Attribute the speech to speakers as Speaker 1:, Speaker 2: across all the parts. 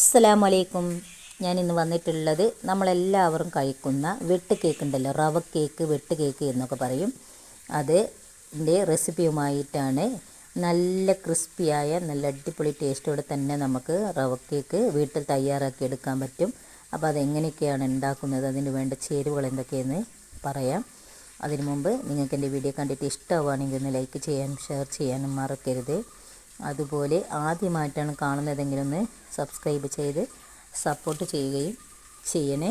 Speaker 1: അസ്സലാമു അലൈക്കും ഞാൻ ഇന്ന് വന്നിട്ടുള്ളത് നമ്മളെല്ലാവരും കഴിക്കുന്ന വെട്ട് കേക്ക് ഉണ്ടല്ലോ റവ കേക്ക് വെട്ട് കേക്ക് എന്നൊക്കെ പറയും. അത് ന്റെ റെസിപ്പിയുമായിട്ടാണ് നല്ല ക്രിസ്പിയായ നല്ല അടിപൊളി ടേസ്റ്റോടെ തന്നെ നമുക്ക് റവ കേക്ക് വീട്ടിൽ തയ്യാറാക്കി എടുക്കാൻ പറ്റും. അപ്പോൾ അതെങ്ങനെയൊക്കെയാണ് ഉണ്ടാക്കുന്നത് അതിന് വേണ്ട ചേരുവകൾ എന്തൊക്കെയെന്ന് പറയാം. അതിനു മുമ്പ് നിങ്ങൾക്ക് എന്റെ വീഡിയോ കണ്ടിട്ട് ഇഷ്ടമാവുകയാണെങ്കിൽ ഒന്ന് ലൈക്ക് ചെയ്യാനും ഷെയർ ചെയ്യാനും മറക്കരുത്. അതുപോലെ ആദ്യമായിട്ടാണ് കാണുന്നതെങ്കിൽ ഒന്ന് സബ്സ്ക്രൈബ് ചെയ്ത് സപ്പോർട്ട് ചെയ്യുകയും ചെയ്യണേ.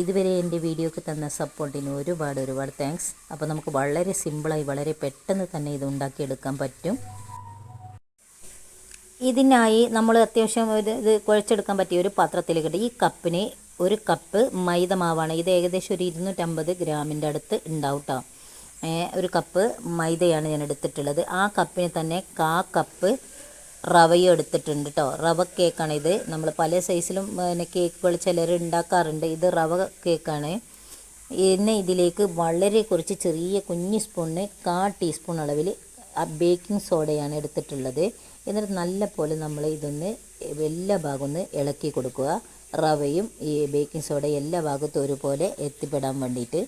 Speaker 1: ഇതുവരെ എന്റെ വീഡിയോക്ക് തന്ന സപ്പോർട്ടിന് ഒരുപാട് ഒരുപാട് താങ്ക്സ് അപ്പോൾ നമുക്ക് വളരെ സിമ്പിളായി വളരെ പെട്ടെന്ന് തന്നെ ഇത് ഉണ്ടാക്കിയെടുക്കാൻ പറ്റും. ഇതിനായി നമ്മൾ അത്യാവശ്യം ഒരു ഇത് കുഴച്ചെടുക്കാൻ പറ്റിയ ഒരു പാത്രത്തിലേക്ക് ഇട്ട് ഈ കപ്പിന് ഒരു കപ്പ് മൈദ മാവാണ്. ഇത് ഏകദേശം ഒരു ഇരുന്നൂറ്റമ്പത് ഗ്രാമിന്റെ അടുത്ത് ഉണ്ടാവും കേട്ടോ ഒരു കപ്പ് മൈദയാണ് ഞാൻ എടുത്തിട്ടുള്ളത്. ആ കപ്പിന് തന്നെ കാ കപ്പ് റവയും എടുത്തിട്ടുണ്ട് കേട്ടോ റവ കേക്കാണ് ഇത്. നമ്മൾ പല സൈസിലും പിന്നെ കേക്കുകൾ ചിലർ ഉണ്ടാക്കാറുണ്ട്. ഇത് റവ കേക്കാണ്. പിന്നെ ഇതിലേക്ക് വളരെ കുറച്ച് ചെറിയ കുഞ്ഞ് സ്പൂണിന് കാ ടീസ്പൂൺ അളവിൽ ബേക്കിംഗ് സോഡയാണ് എടുത്തിട്ടുള്ളത്. എന്നിട്ട് നല്ല പോലെ നമ്മൾ ഇതൊന്ന് എല്ലാ ഭാഗം ഒന്ന് ഇളക്കി കൊടുക്കുക. റവയും ഈ ബേക്കിംഗ് സോഡയും എല്ലാ ഭാഗത്തും ഒരുപോലെ എത്തിപ്പെടാൻ വേണ്ടിയിട്ട്.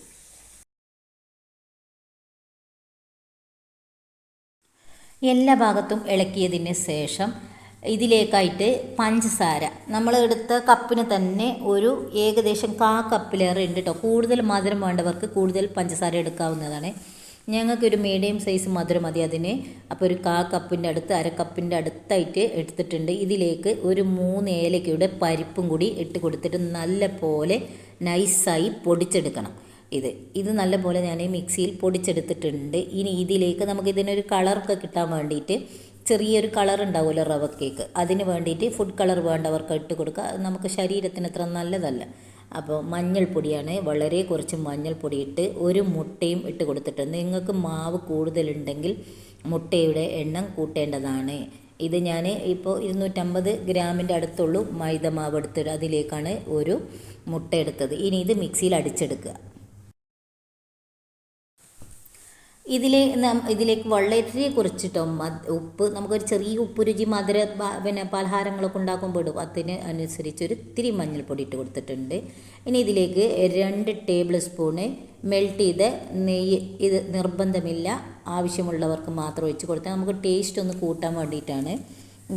Speaker 1: എല്ലാ ഭാഗത്തും ഇളക്കിയതിന് ശേഷം ഇതിലേക്കായിട്ട് പഞ്ചസാര. നമ്മൾ എടുത്ത കപ്പിന് തന്നെ ഒരു ഏകദേശം കാ കപ്പിലേറെ ഉണ്ട് കേട്ടോ കൂടുതൽ മധുരം വേണ്ടവർക്ക് കൂടുതൽ പഞ്ചസാര എടുക്കാവുന്നതാണ്. ഞങ്ങൾക്കൊരു മീഡിയം സൈസ് മധുരം മതി അതിന്. അപ്പോൾ ഒരു കാ കപ്പിന്റെ അടുത്ത് അര കപ്പിന്റെ അടുത്തായിട്ട് എടുത്തിട്ടുണ്ട്. ഇതിലേക്ക് ഒരു മൂന്ന് ഏലക്കയുടെ പരിപ്പും കൂടി ഇട്ട് കൊടുത്തിട്ട് നല്ല പോലെ നൈസായി പൊടിച്ചെടുക്കണം. ഇത്. ഇത് നല്ലപോലെ ഞാൻ മിക്സിയിൽ പൊടിച്ചെടുത്തിട്ടുണ്ട്. ഇനി ഇതിലേക്ക് നമുക്ക് ഇതിനൊരു കളറൊക്കെ കിട്ടാൻ വേണ്ടിയിട്ട് ചെറിയൊരു കളർ ഉണ്ടാവുമല്ലോ റവ കേക്ക്. അതിന് വേണ്ടിയിട്ട് ഫുഡ് കളർ വേണ്ടവർക്ക് ഇട്ട് കൊടുക്കുക. അത് നമുക്ക് ശരീരത്തിന് അത്ര നല്ലതല്ല. അപ്പോൾ മഞ്ഞൾപ്പൊടിയാണ്. വളരെ കുറച്ച് മഞ്ഞൾപ്പൊടി ഇട്ട് ഒരു മുട്ടയും ഇട്ട് കൊടുത്തിട്ടുണ്ട്. നിങ്ങൾക്ക് മാവ് കൂടുതലുണ്ടെങ്കിൽ മുട്ടയുടെ എണ്ണം കൂട്ടേണ്ടതാണ്. ഇത് ഞാൻ ഇപ്പോൾ ഇരുന്നൂറ്റമ്പത് ഗ്രാമിന്റെ അടുത്തുള്ളൂ. മൈദ മാവ് എടുത്തിട്ട് അതിലേക്കാണ് ഒരു മുട്ട എടുത്തത്. ഇനി ഇത് മിക്സിയിൽ അടിച്ചെടുക്കുക. ഇതിൽ ഇതിലേക്ക് വളരെ കുറച്ചിട്ടും ഉപ്പ് നമുക്കൊരു ചെറിയ ഉപ്പ് രുചി മധുര പിന്നെ പലഹാരങ്ങളൊക്കെ ഉണ്ടാക്കുമ്പോൾ ഇടും. അതിന് അനുസരിച്ച് ഒരു ഇത്തിരി മഞ്ഞൾപ്പൊടി ഇട്ട് കൊടുത്തിട്ടുണ്ട്. ഇനി ഇതിലേക്ക് രണ്ട് ടേബിൾ സ്പൂണ് മെൽറ്റ് ചെയ്ത് നെയ്യ് ഇത് നിർബന്ധമില്ല. ആവശ്യമുള്ളവർക്ക് മാത്രം ഒഴിച്ച് കൊടുത്താൽ നമുക്ക് ടേസ്റ്റ് ഒന്ന് കൂട്ടാൻ വേണ്ടിയിട്ടാണ്.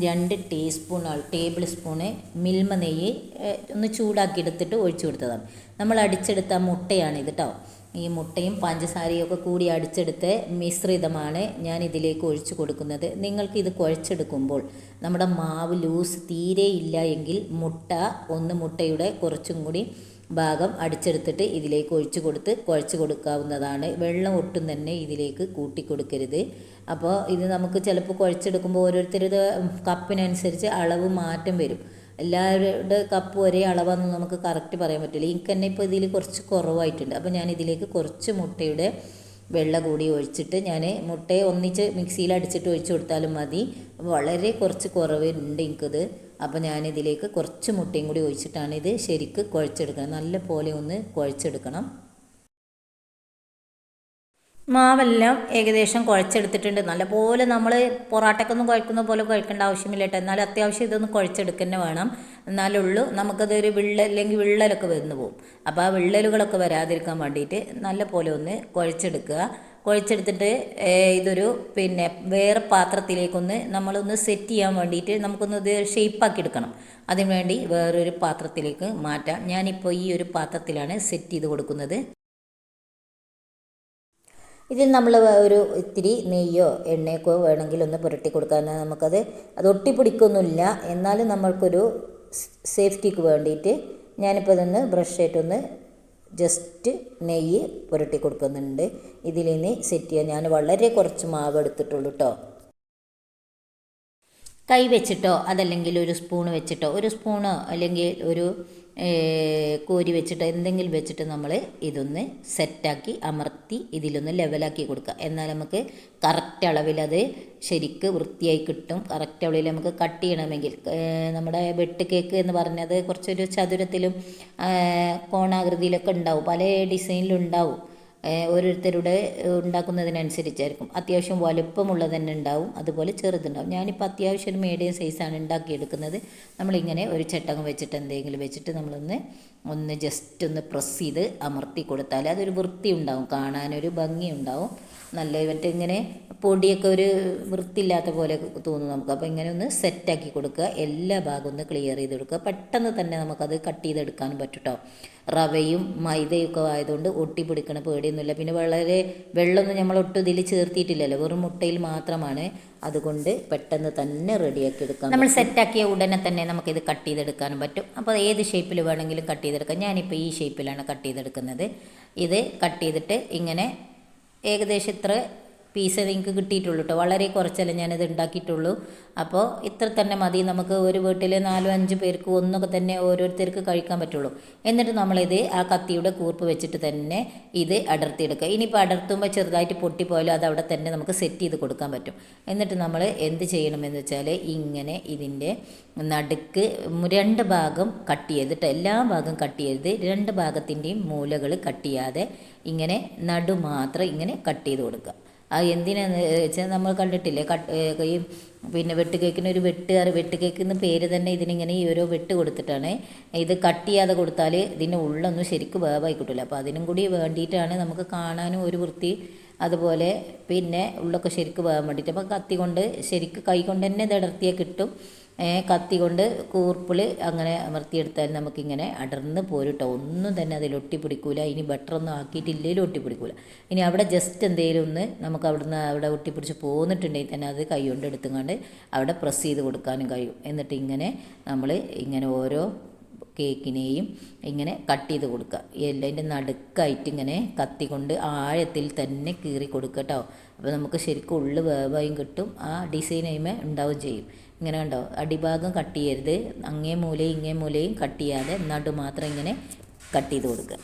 Speaker 1: രണ്ട് ടീസ്പൂൺ ടേബിൾ സ്പൂണ് മിൽമ നെയ്യ് ഒന്ന് ചൂടാക്കി എടുത്തിട്ട് ഒഴിച്ചു കൊടുത്തതാണ്. നമ്മൾ അടിച്ചെടുത്ത മുട്ടയാണ് ഇത് കേട്ടോ ഈ മുട്ടയും പഞ്ചസാരയും ഒക്കെ കൂടി അടിച്ചെടുത്ത് മിശ്രിതമാണ് ഞാൻ ഇതിലേക്ക് ഒഴിച്ചു കൊടുക്കുന്നത്. നിങ്ങൾക്ക് ഇത് കുഴച്ചെടുക്കുമ്പോൾ നമ്മുടെ മാവ് ലൂസ് തീരെ ഇല്ല എങ്കിൽ മുട്ട ഒന്ന് മുട്ടയുടെ കുറച്ചും കൂടി ഭാഗം അടിച്ചെടുത്തിട്ട് ഇതിലേക്ക് ഒഴിച്ചു കൊടുത്ത് കുഴച്ച് കൊടുക്കാവുന്നതാണ്. വെള്ളം ഒട്ടും തന്നെ ഇതിലേക്ക് കൂട്ടി കൊടുക്കരുത്. അപ്പോൾ ഇത് നമുക്ക് ചിലപ്പോൾ കുഴച്ചെടുക്കുമ്പോൾ ഓരോരുത്തരുടെ കപ്പിനനുസരിച്ച് അളവ് മാറ്റം വരും. എല്ലാവരുടെ കപ്പ് ഒരേ അളവാണെന്ന് നമുക്ക് കറക്റ്റ് പറയാൻ പറ്റില്ല. എനിക്ക് തന്നെ ഇപ്പോൾ ഇതിൽ കുറച്ച് കുറവായിട്ടുണ്ട്. അപ്പോൾ ഞാൻ ഇതിലേക്ക് കുറച്ച് മുട്ടയുടെ വെള്ള കൂടി ഒഴിച്ചിട്ട് ഞാൻ മുട്ടയെ ഒന്നിച്ച് മിക്സിയിൽ അടിച്ചിട്ട് ഒഴിച്ചു കൊടുത്താലും മതി. വളരെ കുറച്ച് കുറവുണ്ട് എനിക്കത്. അപ്പോൾ ഞാനിതിലേക്ക് കുറച്ച് മുട്ടയും കൂടി ഒഴിച്ചിട്ടാണ് ഇത് ശരിക്ക് കുഴച്ചെടുക്കണം നല്ല പോലെ ഒന്ന് കുഴച്ചെടുക്കണം. മാവെല്ലാം ഏകദേശം കുഴച്ചെടുത്തിട്ടുണ്ട്. നല്ലപോലെ നമ്മൾ പൊറാട്ടക്കൊന്നും കുഴക്കുന്ന പോലെ കുഴക്കേണ്ട ആവശ്യമില്ല കേട്ടോ എന്നാലും അത്യാവശ്യം ഇതൊന്ന് കുഴച്ചെടുക്കുന്ന വേണം. എന്നാലുള്ളൂ നമുക്കതൊരു വിള്ള അല്ലെങ്കിൽ വിള്ളലൊക്കെ വരുന്നു പോകും അപ്പോൾ ആ വിള്ളലുകളൊക്കെ വരാതിരിക്കാൻ വേണ്ടിയിട്ട് നല്ലപോലെ ഒന്ന് കുഴച്ചെടുക്കുക. കുഴച്ചെടുത്തിട്ട് ഇതൊരു പിന്നെ വേറെ പാത്രത്തിലേക്കൊന്ന് നമ്മളൊന്ന് സെറ്റ് ചെയ്യാൻ വേണ്ടിയിട്ട് നമുക്കൊന്ന് ഇത് ഷേപ്പാക്കി എടുക്കണം. അതിനുവേണ്ടി വേറൊരു പാത്രത്തിലേക്ക് മാറ്റാം. ഞാനിപ്പോൾ ഈ ഒരു പാത്രത്തിലാണ് സെറ്റ് ചെയ്ത് കൊടുക്കുന്നത്. ഇതിൽ നമ്മൾ ഒരു ഇത്തിരി നെയ്യോ എണ്ണയൊക്കെ വേണമെങ്കിൽ ഒന്ന് പുരട്ടി കൊടുക്കാൻ നമുക്കത് അത് ഒട്ടിപ്പിടിക്കൊന്നുമില്ല. എന്നാലും നമ്മൾക്കൊരു സേഫ്റ്റിക്ക് വേണ്ടിയിട്ട് ഞാനിപ്പോൾ അതൊന്ന് ബ്രഷ് ആയിട്ടൊന്ന് ജസ്റ്റ് നെയ്യ് പുരട്ടി കൊടുക്കുന്നുണ്ട്. ഇതിൽ നിന്ന് സെറ്റ് ചെയ്യാൻ ഞാൻ വളരെ കുറച്ച് മാവ് എടുത്തിട്ടുള്ളൂ കേട്ടോ കൈ വെച്ചിട്ടോ അതല്ലെങ്കിൽ ഒരു സ്പൂൺ വെച്ചിട്ടോ ഒരു സ്പൂണോ അല്ലെങ്കിൽ ഒരു കോരി വെച്ചിട്ട് എന്തെങ്കിലും വെച്ചിട്ട് നമ്മൾ ഇതൊന്ന് സെറ്റാക്കി അമർത്തി ഇതിലൊന്ന് ലെവലാക്കി കൊടുക്കുക എന്നാൽ നമുക്ക് കറക്റ്റ് അളവിൽ അത് ശരിക്ക് വൃത്തിയായി കിട്ടും. കറക്റ്റ് അളവിൽ നമുക്ക് കട്ട് ചെയ്യണമെങ്കിൽ. നമ്മുടെ വെട്ട് കേക്ക് എന്ന് പറഞ്ഞത് കുറച്ചൊരു ചതുരത്തിലും കോണാകൃതിയിലൊക്കെ ഉണ്ടാവും. പല ഡിസൈനിലും ഉണ്ടാവും. ഏഹ് ഓരോരുത്തരുടെ ഉണ്ടാക്കുന്നതിനനുസരിച്ചായിരിക്കും. അത്യാവശ്യം വലുപ്പമുള്ളത് തന്നെ ഉണ്ടാവും അതുപോലെ ചെറുതുണ്ടാവും. ഞാനിപ്പോൾ അത്യാവശ്യം ഒരു മീഡിയം സൈസാണ് ഉണ്ടാക്കിയെടുക്കുന്നത്. നമ്മളിങ്ങനെ ഒരു ചട്ടകം വെച്ചിട്ട് എന്തെങ്കിലും വെച്ചിട്ട് നമ്മളൊന്ന് ഒന്ന് ജസ്റ്റ് ഒന്ന് പ്രസ് ചെയ്ത് അമർത്തി കൊടുത്താൽ അതൊരു വൃത്തി ഉണ്ടാവും കാണാനൊരു ഭംഗി ഉണ്ടാവും നല്ല മറ്റേ ഇങ്ങനെ പൊടിയൊക്കെ ഒരു വൃത്തിയില്ലാത്ത പോലെ തോന്നും നമുക്ക്. അപ്പോൾ ഇങ്ങനെ ഒന്ന് സെറ്റാക്കി കൊടുക്കുക. എല്ലാ ഭാഗവും ഒന്ന് ക്ലിയർ ചെയ്ത് കൊടുക്കുക. പെട്ടെന്ന് തന്നെ നമുക്കത് കട്ട് ചെയ്തെടുക്കാനും പറ്റും കേട്ടോ റവയും മൈദയും ഒക്കെ ആയതുകൊണ്ട് ഒട്ടി പിടിക്കണ പേടിയൊന്നുമില്ല. പിന്നെ വളരെ വെള്ളമൊന്നും നമ്മൾ ഒട്ടും ഇതിൽ ചേർത്തിയിട്ടില്ലല്ലോ. വെറും മുട്ടയിൽ മാത്രമാണ്. അതുകൊണ്ട് പെട്ടെന്ന് തന്നെ റെഡിയാക്കി എടുക്കാം നമ്മൾ സെറ്റാക്കിയ ഉടനെ തന്നെ നമുക്കിത് കട്ട് ചെയ്തെടുക്കാനും പറ്റും. അപ്പോൾ ഏത് ഷേപ്പിൽ വേണമെങ്കിലും കട്ട് ചെയ്തെടുക്കാം. ഞാനിപ്പോൾ ഈ ഷേപ്പിലാണ് കട്ട് ചെയ്തെടുക്കുന്നത്. ഇത് കട്ട് ചെയ്തിട്ട് ഇങ്ങനെ ഏകദേശം ഇത്ര. പീസ് നിങ്ങൾക്ക് കിട്ടിയിട്ടുള്ളൂ കേട്ടോ വളരെ കുറച്ചല്ലേ ഞാനിത് ഉണ്ടാക്കിയിട്ടുള്ളൂ. അപ്പോൾ ഇത്ര തന്നെ മതി. നമുക്ക് ഒരു വീട്ടിൽ നാലോ അഞ്ച് പേർക്ക് ഒന്നൊക്കെ തന്നെ ഓരോരുത്തർക്ക് കഴിക്കാൻ പറ്റുള്ളൂ. എന്നിട്ട് നമ്മളിത് ആ കത്തിയുടെ കൂർപ്പ് വെച്ചിട്ട് തന്നെ ഇത് അടർത്തിയെടുക്കുക. ഇനിയിപ്പോൾ അടർത്തുമ്പോൾ ചെറുതായിട്ട് പൊട്ടിപ്പോയാലും അത് അവിടെ തന്നെ നമുക്ക് സെറ്റ് ചെയ്ത് കൊടുക്കാൻ പറ്റും. എന്നിട്ട് നമ്മൾ എന്ത് ചെയ്യണമെന്ന് വെച്ചാൽ ഇങ്ങനെ ഇതിന്റെ നടുക്ക് രണ്ട് ഭാഗം കട്ട് ചെയ്തിട്ട് എല്ലാ ഭാഗം കട്ട് ചെയ്ത് രണ്ട് ഭാഗത്തിന്റെയും മൂലകൾ കട്ട് ചെയ്യാതെ ഇങ്ങനെ നടു മാത്രം ഇങ്ങനെ കട്ട് ചെയ്ത് കൊടുക്കുക. എന്തിനാന്ന്? വെച്ചാൽ നമ്മൾ കണ്ടിട്ടില്ലേ? കട്ട് ഈ പിന്നെ വെട്ട് കേക്കിന് ഒരു വെട്ട് കേക്കുന്ന എന്ന് പേര് തന്നെ ഇതിനിങ്ങനെ ഈ ഓരോ വെട്ട് കൊടുത്തിട്ടാണ്. ഇത് കട്ട് ചെയ്യാതെ കൊടുത്താൽ ഇതിന്റെ ഉള്ളൊന്നും ശരിക്കും വേവായി കിട്ടില്ല അപ്പോൾ അതിനും കൂടി വേണ്ടിയിട്ടാണ് നമുക്ക് കാണാനും ഒരു വൃത്തി അതുപോലെ പിന്നെ ഉള്ളൊക്കെ ശരിക്കും വേവാൻ വേണ്ടിയിട്ട് അപ്പോൾ കത്തി കൊണ്ട് ശരിക്കും കൈ കൊണ്ട് തന്നെ ഇത് അടർത്തിയാൽ കിട്ടും. കത്തി കൊണ്ട് കൂർപ്പിൾ അങ്ങനെ അമർത്തിയെടുത്താൽ നമുക്കിങ്ങനെ അടർന്ന് പോരുട്ടോ. ഒന്നും തന്നെ അതിൽ ഒട്ടിപ്പിടിക്കൂല. ഇനി ബട്ടറൊന്നും ആക്കിയിട്ടില്ലെങ്കിലും ഒട്ടിപ്പിടിക്കൂല. ഇനി അവിടെ ജസ്റ്റ് എന്തെങ്കിലും ഒന്ന് നമുക്ക് അവിടുന്ന് അവിടെ ഒട്ടിപ്പിടിച്ച് പോന്നിട്ടുണ്ടെങ്കിൽ തന്നെ അത് കൈ കൊണ്ട് എടുത്തുകൊണ്ട് അവിടെ പ്രസ് ചെയ്ത് കൊടുക്കാനും കഴിയും. എന്നിട്ട് ഇങ്ങനെ നമ്മൾ ഇങ്ങനെ ഓരോ കേക്കിനെയും ഇങ്ങനെ കട്ട് ചെയ്ത് കൊടുക്കുക. എല്ലാം നടുക്കായിട്ട് ഇങ്ങനെ കത്തി കൊണ്ട് ആഴത്തിൽ തന്നെ കീറി കൊടുക്കുക കേട്ടോ അപ്പോൾ നമുക്ക് ശരിക്കും ഉള്ളു വേവായും കിട്ടും. ആ ഡിസൈൻ അതിമേ ഉണ്ടാവുകയും ചെയ്യും. ഇങ്ങനെ കണ്ടോ? അടിഭാഗം കട്ട് ചെയ്യരുത്. അങ്ങേ മൂലയും ഇങ്ങേ മൂലയും കട്ട് ചെയ്യാതെ നടു മാത്രം ഇങ്ങനെ കട്ട് ചെയ്ത് കൊടുക്കുക.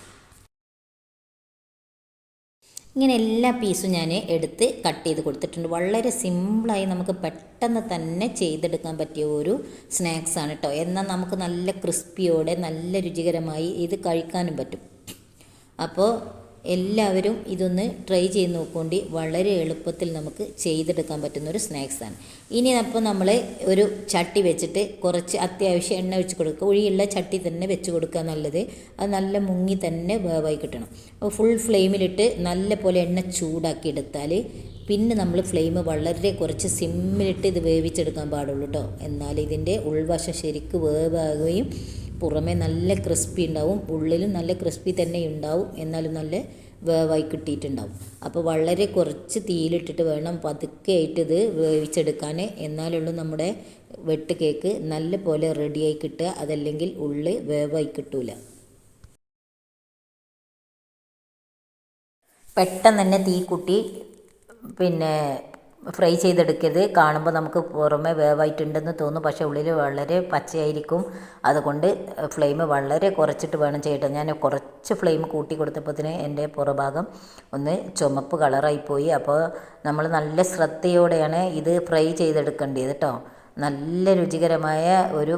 Speaker 1: ഇങ്ങനെ എല്ലാ പീസും ഞാൻ എടുത്ത് കട്ട് ചെയ്ത് കൊടുത്തിട്ടുണ്ട്. വളരെ സിമ്പിളായി നമുക്ക് പെട്ടെന്ന് തന്നെ ചെയ്തെടുക്കാൻ പറ്റിയ ഒരു സ്നാക്സ് ആണ് കേട്ടോ എന്നാൽ നമുക്ക് നല്ല ക്രിസ്പിയോടെ നല്ല രുചികരമായി ഇത് കഴിക്കാനും പറ്റും. അപ്പോൾ എല്ലാവരും ഇതൊന്ന് ട്രൈ ചെയ്ത് നോക്കുകൊണ്ട് വളരെ എളുപ്പത്തിൽ നമുക്ക് ചെയ്തെടുക്കാൻ പറ്റുന്ന ഒരു സ്നാക്സാണ്. ഇനി അപ്പോൾ നമ്മൾ ഒരു ചട്ടി വെച്ചിട്ട് കുറച്ച് അത്യാവശ്യം എണ്ണ വെച്ച് കൊടുക്കുക. ഒഴിയുള്ള ചട്ടി തന്നെ വെച്ച് കൊടുക്കുക നല്ലത്. അത് നല്ല മുങ്ങി തന്നെ വേവായി കിട്ടണം. അപ്പോൾ ഫുൾ ഫ്ലെയിമിലിട്ട് നല്ല പോലെ എണ്ണ ചൂടാക്കി എടുത്താൽ പിന്നെ നമ്മൾ ഫ്ലെയിം വളരെ കുറച്ച് സിമ്മിലിട്ട് ഇത് വേവിച്ചെടുക്കാൻ പാടുള്ളൂ കേട്ടോ എന്നാൽ ഇതിന്റെ ഉൾവശം ശരിക്ക് വേവാകുകയും പുറമേ നല്ല ക്രിസ്പി ഉണ്ടാവും. ഉള്ളിലും നല്ല ക്രിസ്പി തന്നെ ഉണ്ടാവും. എന്നാലും നല്ല വേവായി കിട്ടിയിട്ടുണ്ടാവും. അപ്പോൾ വളരെ കുറച്ച് തീയിലിട്ടിട്ട് വേണം പതുക്കെ ആയിട്ട് ഇത് വേവിച്ചെടുക്കാൻ. എന്നാലുള്ളൂ നമ്മുടെ വെട്ട് കേക്ക് നല്ല പോലെ റെഡിയായി കിട്ടുക. അതല്ലെങ്കിൽ ഉള്ളിൽ വേവായി കിട്ടൂല. പെട്ടെന്ന് തന്നെ തീ കുട്ടി പിന്നെ ഫ്രൈ ചെയ്തെടുക്കരുത്. കാണുമ്പോൾ നമുക്ക് പുറമെ വേവായിട്ടുണ്ടെന്ന് തോന്നും. പക്ഷേ ഉള്ളിൽ വളരെ പച്ചയായിരിക്കും. അതുകൊണ്ട് ഫ്ലെയിം വളരെ കുറച്ചിട്ട് വേണം ചെയ്യട്ടെ. ഞാൻ കുറച്ച് ഫ്ലെയിം കൂട്ടി കൊടുത്തപ്പോഴത്തേന് എന്റെ പുറഭാഗം ഒന്ന് ചുമപ്പ് കളറായിപ്പോയി അപ്പോൾ നമ്മൾ നല്ല ശ്രദ്ധയോടെയാണ് ഇത് ഫ്രൈ ചെയ്തെടുക്കേണ്ടത് കേട്ടോ. നല്ല രുചികരമായ ഒരു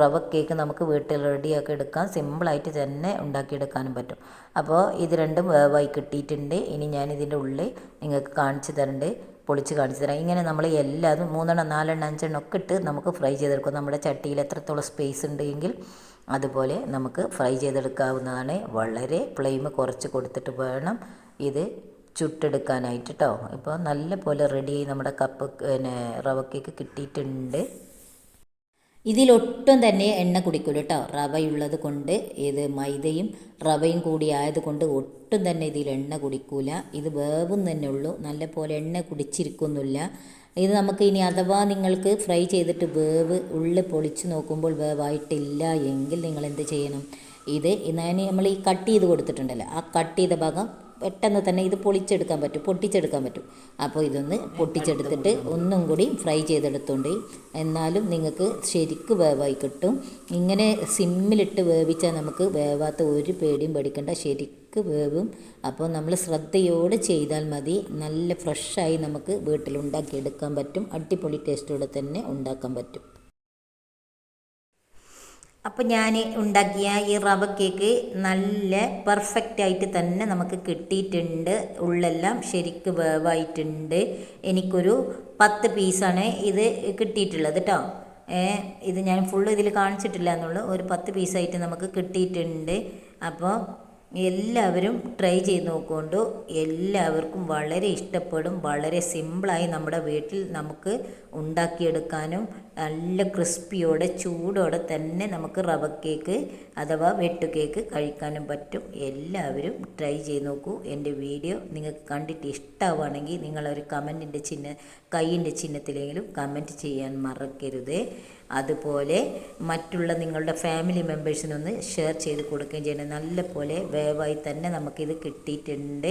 Speaker 1: റവ കേക്ക് നമുക്ക് വീട്ടിൽ റെഡിയാക്കി എടുക്കാം. സിമ്പിളായിട്ട് തന്നെ ഉണ്ടാക്കിയെടുക്കാനും പറ്റും. അപ്പോൾ ഇത് രണ്ടും വേവായി കിട്ടിയിട്ടുണ്ട്. ഇനി ഞാൻ ഇതിന്റെ ഉള്ളിൽ നിങ്ങൾക്ക് കാണിച്ചു തരണ്ട്. പൊളിച്ച് കാണിച്ചു തരാം. ഇങ്ങനെ നമ്മൾ എല്ലാതും മൂന്നെണ്ണം നാലെണ്ണം അഞ്ചെണ്ണം ഒക്കെ ഇട്ട് നമുക്ക് ഫ്രൈ ചെയ്തെടുക്കും. നമ്മുടെ ചട്ടിയിൽ എത്രത്തോളം സ്പേസ് ഉണ്ടെങ്കിൽ അതുപോലെ നമുക്ക് ഫ്രൈ ചെയ്തെടുക്കാവുന്നതാണ്. വളരെ ഫ്ലെയിം കുറച്ച് കൊടുത്തിട്ട് വേണം ഇത് ചുട്ടെടുക്കാനായിട്ട് കേട്ടോ ഇപ്പോൾ നല്ല പോലെ റെഡിയായി നമ്മുടെ കപ്പ് പിന്നെ റവ കേക്ക് കിട്ടിയിട്ടുണ്ട്. ഇതിലൊട്ടും തന്നെ എണ്ണ കുടിക്കില്ല കേട്ടോ. റവയുള്ളത് കൊണ്ട് ഇത് മൈദയും റവയും കൂടി ആയതുകൊണ്ട് ഒട്ടും തന്നെ ഇതിൽ എണ്ണ കുടിക്കൂല. ഇത് വേവും തന്നെ ഉള്ളൂ. നല്ല പോലെ എണ്ണ കുടിച്ചിരിക്കുന്നില്ല. ഇത് നമുക്ക് ഇനി അഥവാ നിങ്ങൾക്ക് ഫ്രൈ ചെയ്തിട്ട് വേവ് ഉള്ളിൽ പൊളിച്ച് നോക്കുമ്പോൾ വേവായിട്ടില്ല എങ്കിൽ നിങ്ങൾ എന്ത് ചെയ്യണം? ഇത് ഞാൻ നമ്മൾ ഈ കട്ട് ചെയ്ത് കൊടുത്തിട്ടുണ്ടല്ലോ. ആ കട്ട് ചെയ്ത ഭാഗം പെട്ടെന്ന് തന്നെ ഇത് പൊളിച്ചെടുക്കാൻ പറ്റും പൊട്ടിച്ചെടുക്കാൻ പറ്റും. അപ്പോൾ ഇതൊന്ന് പൊട്ടിച്ചെടുത്തിട്ട് ഒന്നും കൂടി ഫ്രൈ ചെയ്തെടുത്തോണ്ട് എന്നാലും നിങ്ങൾക്ക് ശരിക്ക് വേവായി കിട്ടും. ഇങ്ങനെ സിമ്മിലിട്ട് വേവിച്ചാൽ നമുക്ക് വേവാത്ത ഒരു പേടിയും പേടിക്കേണ്ട ശരിക്ക് വേവും. അപ്പോൾ നമ്മൾ ശ്രദ്ധയോടെ ചെയ്താൽ മതി. നല്ല ഫ്രഷായി നമുക്ക് വീട്ടിലുണ്ടാക്കിയെടുക്കാൻ പറ്റും. അടിപൊളി ടേസ്റ്റോടെ തന്നെ ഉണ്ടാക്കാൻ പറ്റും. അപ്പം ഞാൻ ഉണ്ടാക്കിയ ഈ റവ കേക്ക് നല്ല പെർഫെക്റ്റ് ആയിട്ട് തന്നെ നമുക്ക് കിട്ടിയിട്ടുണ്ട്. ഉള്ളെല്ലാം ശരിക്ക് വേവായിട്ടുണ്ട്. എനിക്കൊരു പത്ത് പീസാണ് ഇത് കിട്ടിയിട്ടുള്ളത് കേട്ടോ ഇത് ഞാൻ ഫുള്ള് ഇതിൽ കാണിച്ചിട്ടില്ല എന്നുള്ളൂ. ഒരു പത്ത് പീസായിട്ട് നമുക്ക് കിട്ടിയിട്ടുണ്ട്. അപ്പോൾ എല്ലാവരും ട്രൈ ചെയ്ത് നോക്കുകൊണ്ട് എല്ലാവർക്കും വളരെ ഇഷ്ടപ്പെടും. വളരെ സിമ്പിളായി നമ്മുടെ വീട്ടിൽ നമുക്ക് ഉണ്ടാക്കിയെടുക്കാനും നല്ല ക്രിസ്പിയോടെ ചൂടോടെ തന്നെ നമുക്ക് റവ കേക്ക് അഥവാ വെട്ടു കേക്ക് കഴിക്കാനും പറ്റും. എല്ലാവരും ട്രൈ ചെയ്ത് നോക്കൂ. എന്റെ വീഡിയോ നിങ്ങൾക്ക് കണ്ടിട്ട് ഇഷ്ടമാവുകയാണെങ്കിൽ നിങ്ങളൊരു കമന്റിന്റെ ചിഹ്ന കൈയിന്റെ ചിഹ്നത്തിലെങ്കിലും കമന്റ് ചെയ്യാൻ മറക്കരുത്. അതുപോലെ മറ്റുള്ള നിങ്ങളുടെ ഫാമിലി മെമ്പേഴ്സിനൊന്ന് ഷെയർ ചെയ്ത് കൊടുക്കുകയും ചെയ്യണം. നല്ല പോലെ വേവായി തന്നെ നമുക്കിത് കിട്ടിയിട്ടുണ്ട്.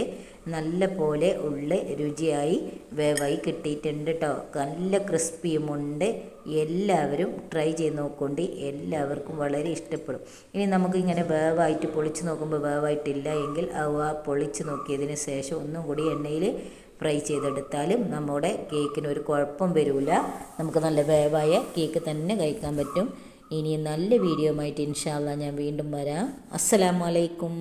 Speaker 1: നല്ല പോലെ ഉള്ള രുചിയായി വേവായി കിട്ടിയിട്ടുണ്ട് കേട്ടോ നല്ല ക്രിസ്പിയുമുണ്ട്. എല്ലാവരും ട്രൈ ചെയ്ത് നോക്കൊണ്ട് എല്ലാവർക്കും വളരെ ഇഷ്ടപ്പെടും. ഇനി നമുക്ക് ഇങ്ങനെ വേവായിട്ട് പൊളിച്ച് നോക്കുമ്പോൾ വേവായിട്ടില്ല എങ്കിൽ ആ പൊളിച്ച് നോക്കിയതിന് ശേഷം ഒന്നും കൂടി എണ്ണയിൽ ഫ്രൈ ചെയ്തെടുത്താലും നമ്മുടെ കേക്കിന് ഒരു കുഴപ്പം വരില്ല നമുക്ക് നല്ല വേവായ കേക്ക് തന്നെ കഴിക്കാൻ പറ്റും. ഇനി നല്ല വീഡിയോ ആയിട്ട് ഇൻഷാല്ല ഞാൻ വീണ്ടും വരാം. അസ്സലാമലൈക്കും